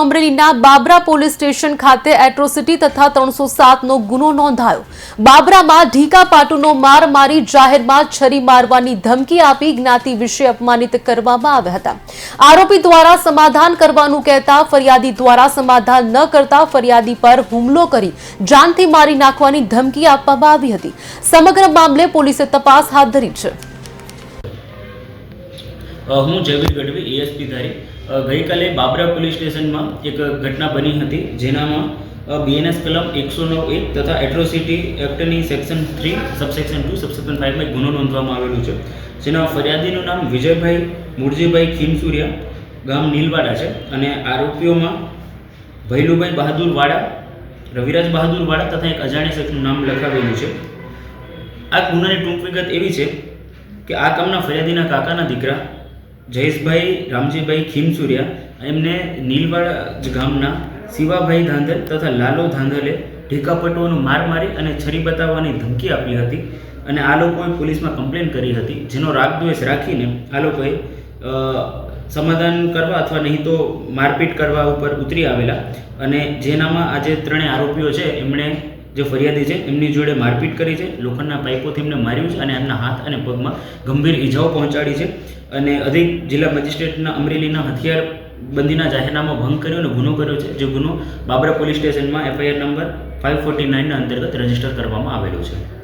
અમરેલીના Babra police station ખાતે atrocity તથા ત્રણસો સાતનો ગુનો નોંધાયો. બાબરામાં ઢીકા પાટુનો માર મારી જાહેરમાં છરી મારવાની ધમકી આપી જ્ઞાતિ વિશે અપમાનિત કરવામાં આવ્યા હતા. આરોપી દ્વારા સમાધાન કરવાનું કહેતા, ફરિયાદી દ્વારા સમાધાન ન કરતા ફરિયાદી પર હુમલો કરી જાનથી મારી નાખવાની ધમકી આપવામાં આવી હતી. સમગ્ર મામલે પોલીસે તપાસ હાથ ધરી છે. હું જયવીર ગઢવી એએસપી ધારી. ગઈકાલે બાબરા પોલીસ સ્ટેશનમાં એક ઘટના બની હતી, જેનામાં બીએનએસ કલમ એકસો નવ એક તથા atrocity એક્ટની section three subsection two subsection ફાઇવમાં ગુનો નોંધવામાં આવેલું છે. જેના ફરિયાદીનું નામ વિજયભાઈ મુરજીભાઈ ખીમસુરિયા ગામ નીલવાડા છે અને આરોપીઓમાં ભૈલુભાઈ બહાદુર વાડા રવિરાજ બહાદુર વાડા તથા એક અજાણી શખ્સનું નામ લખાવેલું છે. આ ગુનાની ટૂંક વિગત એવી છે કે આ કામના ફરિયાદીના કાકાના દીકરા જયેશભાઈ, રામજીભાઈ ખીમસુરિયા, એમને નીલવાડ ગામના શિવાભાઈ ધાંધલ તથા લાલો ધાંધલે ઢીકાપટુઓનો માર મારી અને છરી બતાવવાની ધમકી આપી હતી અને આ લોકોએ પોલીસમાં કમ્પ્લેન કરી હતી, જેનો રાગદ્વેષ રાખીને આ લોકોએ સમાધાન કરવા અથવા નહીં તો મારપીટ કરવા ઉપર ઉતરી આવેલા. અને જેનામાં આજે ત્રણેય આરોપીઓ છે, એમણે જે ફરિયાદી છે, એમની જોડે મારપીટ કરી છે, લોખંડના પાઇપોથી એમને માર્યું છે અને એમના હાથ અને પગમાં ગંભીર ઈજાઓ પહોંચાડી છે. અને અધિક જિલ્લા મેજિસ્ટ્રેટના અમરેલીના હથિયાર બંદીના જાહેરનામા ભંગ કર્યો અને ગુનો કર્યો છે, જે ગુનો બાબરા પોલીસ સ્ટેશનમાં એફઆઈઆર નંબર ફાઇવ ફોર્ટી નાઇનના અંતર્ગત રજિસ્ટર કરવામાં આવેલો છે.